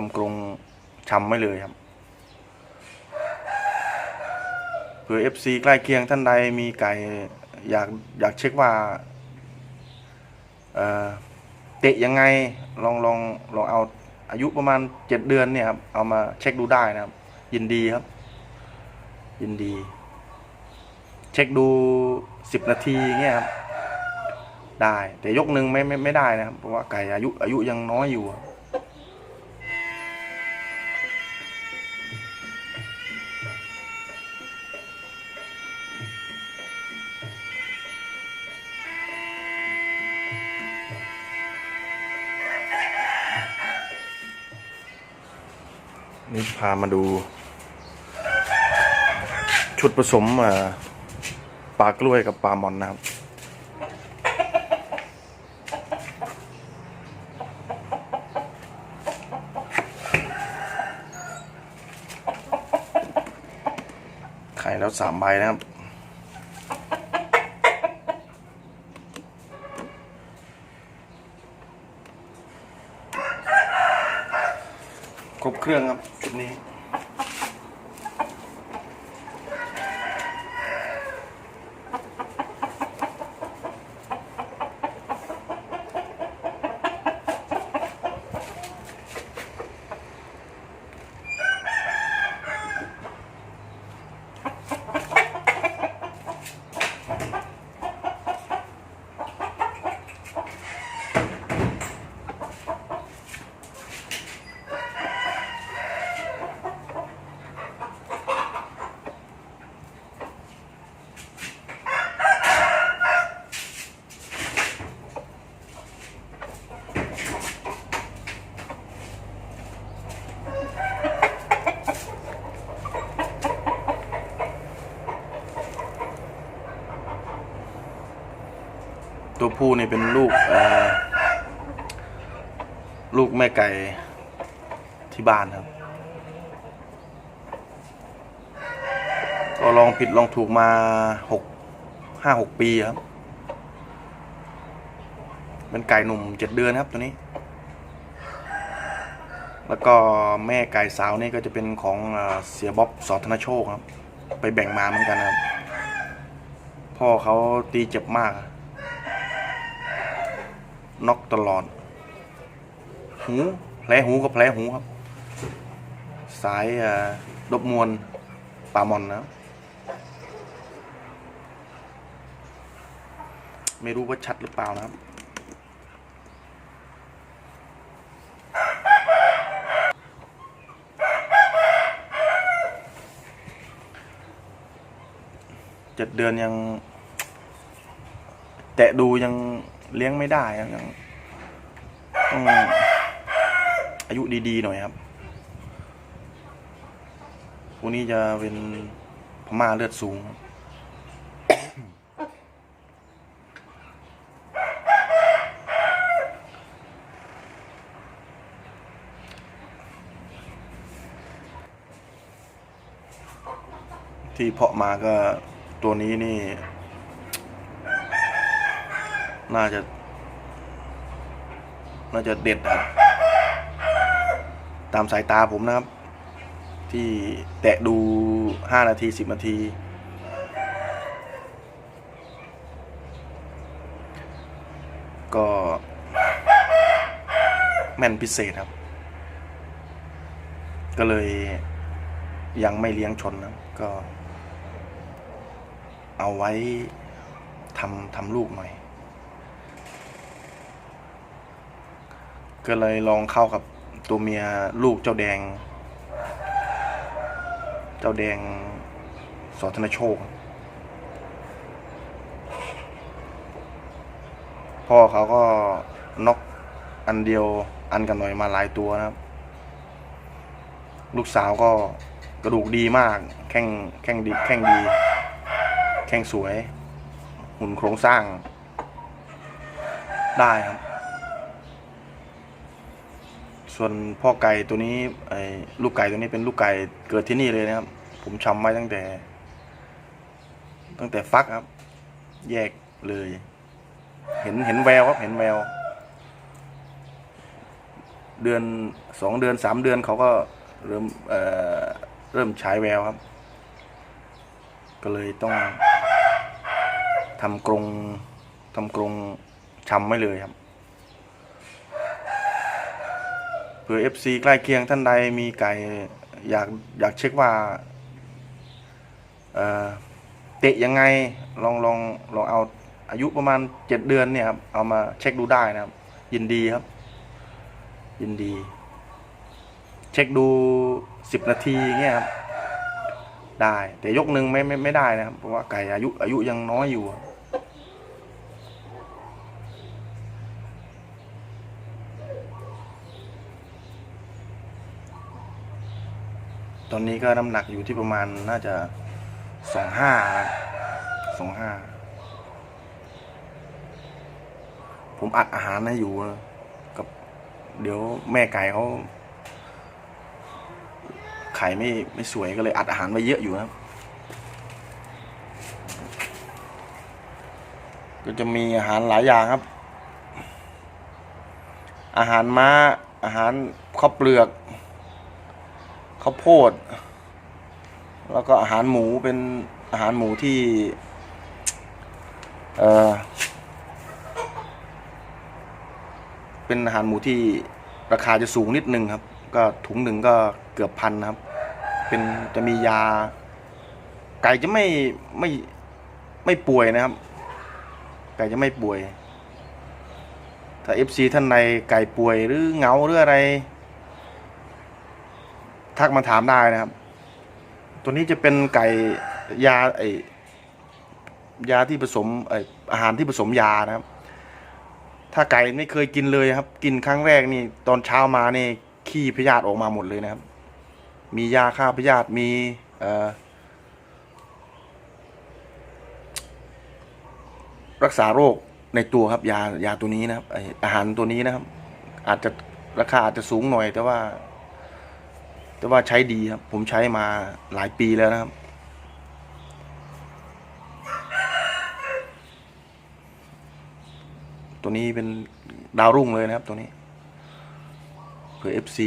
ทำกรงชำไม่เลยครับเผื่อ FC ใกล้เคียงท่านใดมีไก่อยากอยากเช็คว่าเออเตะยังไงลองลองลองเอาอายุประมาณเจ็ดเดือนเนี่ยครับเอามาเช็คดูได้นะครับ ยินดีครับ ยินดี เช็คดูสิบนาทีเงี้ยครับได้ แต่ยกหนึ่งไม่ไม่ไม่ได้นะครับ เพราะว่าไก่อายุอายุยังน้อยอยู่ครับ นี่พามาดู ชุดผสมปลากล้วยกับปลาหมอนนะครับ ไข่แล้วสามใบนะครับครบเครื่องครับ ชุ ตัวผู้นี่เป็นลูกลูกแม่ไก่ที่บ้านครับ ก็ลองผิดลองถูกมาหกห้าหกปีครับ เป็นไก่หนุ่มเจ็ดเดือนครับตัวนี้ แล้วก็แม่ไก่สาวนี่ก็จะเป็นของเอ่อเสียบ๊อบสอธนโชคครับ ไปแบ่งมาเหมือนกันครับ พ่อเขาตีเจ็บมาก น็อกตลอด หูแผลหูกับแผลหูครับ สายดบมวลปามอนนะไม่รู้ว่าชัดหรือเปล่านะครับ เจ็ดเดือนยัง แตะดูยัง เลี้ยงไม่ได้ครับยังต้องอายุดีๆหน่อยครับพวกนี้จะเป็นพม่าเลือดสูงครับที่เพาะมาก็ตัวนี้นี่ น่าจะ น่าจะเด็ดครับตามสายตาผมนะครับ ที่แตะดูห้านาทีสิบนาที ก็ แม่นพิเศษครับ ก็เลยยังไม่เลี้ยงชนนะก็ เอาไว้ทำทำลูกหน่อย ก็เลยลองเข้ากับตัวเมียลูกเจ้าแดง เจ้าแดงสอธนโชค พ่อเขาก็นกอันเดียวอันกันหน่อยมาหลายตัวนะครับ ลูกสาวก็กระดูกดีมาก แข้งแข้งดีแข้งดี แข้งสวย หุ่นโครงสร้างได้ครับ ส่วนพ่อไก่ตัวนี้ไอ้ลูกไก่ตัวนี้เป็นลูกไก่เกิดที่นี่เลยนะครับ ผมชำไว้ตั้งแต่ ตั้งแต่ฟักครับ แยกเลย เห็นเห็นแววครับเห็นแวว เดือนสองเดือนสามเดือนเขาก็เริ่มเอ่อเริ่มฉายแววครับ ก็เลยต้องทำกรงทำกรงชำไว้เลยครับเผื่อ FC ใกล้เคียงท่านใดมีไก่อยากอยากเช็คว่าเเตะยังไงลองลองลองเอาอายุประมาณเจ็ดเดือนเนี่ยครับเอามาเช็คดูได้นะครับ ยินดีครับ ยินดี เช็คดูสิบนาทีเงี้ยครับได้ แต่ยกหนึ่งไม่ไม่ไม่ได้นะครับ เพราะว่าไก่อายุอายุยังน้อยอยู่ครับ ตอนนี้ก็น้ำหนักอยู่ที่ประมาณน่าจะสองห้าสองห้าผมอัดอาหารให้อยู่นะกับ เดี๋ยวแม่ไก่เขาไข่ไม่ไม่สวยก็เลยอัดอาหารไว้เยอะอยู่นะครับก็จะมีอาหารหลายอย่างครับ อาหารม้าอาหารข้าวเปลือก ข้าวโพด แล้วก็อาหารหมูเป็นอาหารหมูที่เออเป็นอาหารหมูที่ราคาจะสูงนิดนึงครับ ก็ถุงหนึ่งก็เกือบพันนะครับ เป็นจะมียา ไก่จะไม่ไม่ไม่ป่วยนะครับ ไก่จะไม่ป่วย ถ้า FC ท่านใดไก่ป่วยหรือเงาหรืออะไร ทักมาถามได้นะครับ ตัวนี้จะเป็นไก่ยาไอยาที่ผสมไออาหารที่ผสมยานะครับ ถ้าไก่ไม่เคยกินเลยครับ กินครั้งแรกนี่ตอนเช้ามานี่ขี้พยาธิออกมาหมดเลยนะครับ มียาฆ่าพยาธิมีเอ่อรักษาโรคในตัวครับยายาตัวนี้นะครับอาหารตัวนี้นะครับ อาจจะราคาอาจจะสูงหน่อยแต่ว่า แต่ว่าใช้ดีครับ ผมใช้มาหลายปีแล้วนะครับ ตัวนี้เป็นดาวรุ่งเลยนะครับตัวนี้เผื่อ FC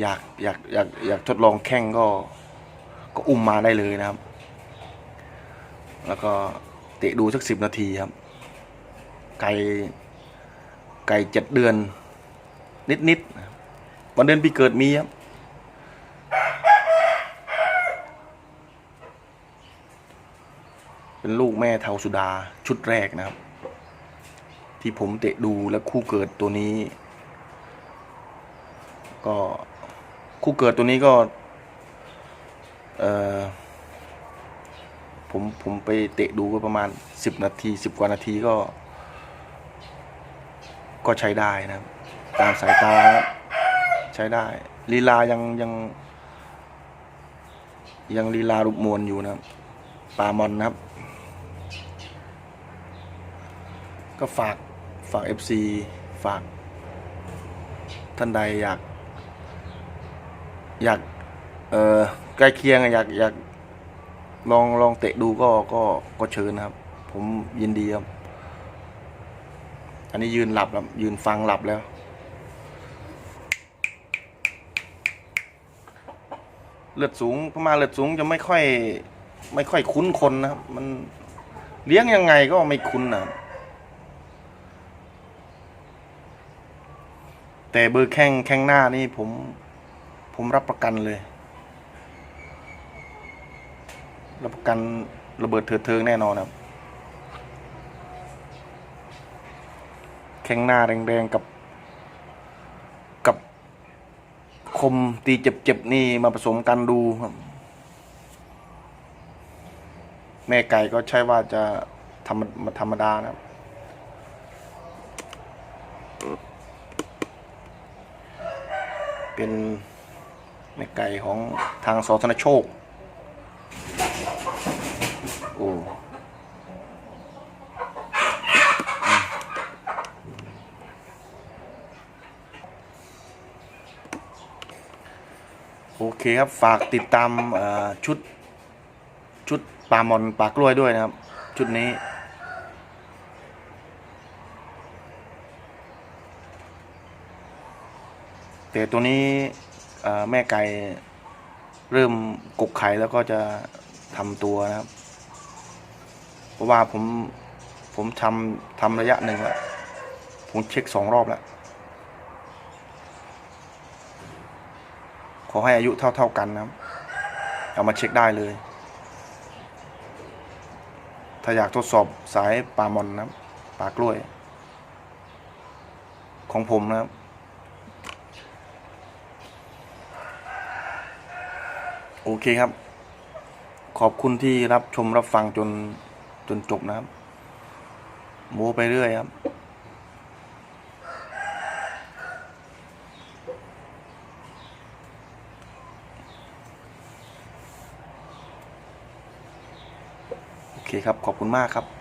อยากอยากอยากอยากทดลองแข่งก็ ก็อุ้มมาได้เลยนะครับ แล้วก็เตะดูสักสิบนาทีครับ ไก่ไก่เจ็ดเดือน นิดนิดวันเดือนปีเกิดมีครับ เป็นลูกแม่เทาสุดาชุดแรกนะครับ ที่ผมเตะดูและคู่เกิดตัวนี้ ก็คู่เกิดตัวนี้ก็เออผมผมไปเตะดูก็ประมาณสิบนาทีสิบกว่านาทีก็ ก็ใช้ได้นะครับ ตามสายตาใช้ได้ลีลายังยังยังลีลารุปมวลอยู่นะครับปลามอนนะครับ ก็ฝากฝาก FC ฝาก ท่านใดอยาก อยากเออใกล้เคียงอะอยากอยากลองลองเตะดูก็ก็ก็เชิญนะครับ ผมยินดีครับ อันนี้ยืนหลับแล้วยืนฟังหลับแล้วเลือดสูงพม่าเลือดสูงจะไม่ค่อย ไม่ค่อยคุ้นคนนะครับ มันเลี้ยงยังไงก็ไม่คุ้นนะครับ แต่เบอร์แข้งแข้งหน้านี่ผมผมรับประกันเลย รับประกันระเบิดเถิดเทิงแน่นอนครับ แข้งหน้าแรงๆกับ กับคมตีเจ็บๆนี่มาผสมกันดูครับ แม่ไก่ก็ใช่ว่าจะธรรมธรรมดานะครับ เป็นแม่ไก่ของทางสอธนโชค โอ้โอเคครับฝากติดตามชุดชุดปลามอนปลากล้วยด้วยนะครับ ชุดนี้ แต่ตัวนี้แม่ไก่เริ่มกกไข่แล้วก็จะทำตัวนะครับ เพราะว่าผมผมทำทำระยะหนึ่งแล้วผมเช็คสองรอบแล้ว ขอให้อายุเท่าเท่าๆกันนะครับ เอามาเช็คได้เลย ถ้าอยากทดสอบสายปลาหมอนนะครับปลากล้วย ของผมนะครับ โอเคครับ ขอบคุณที่รับชมรับฟังจนจนจบนะครับโมไปเรื่อยครับ โอเคครับ ขอบคุณมากครับ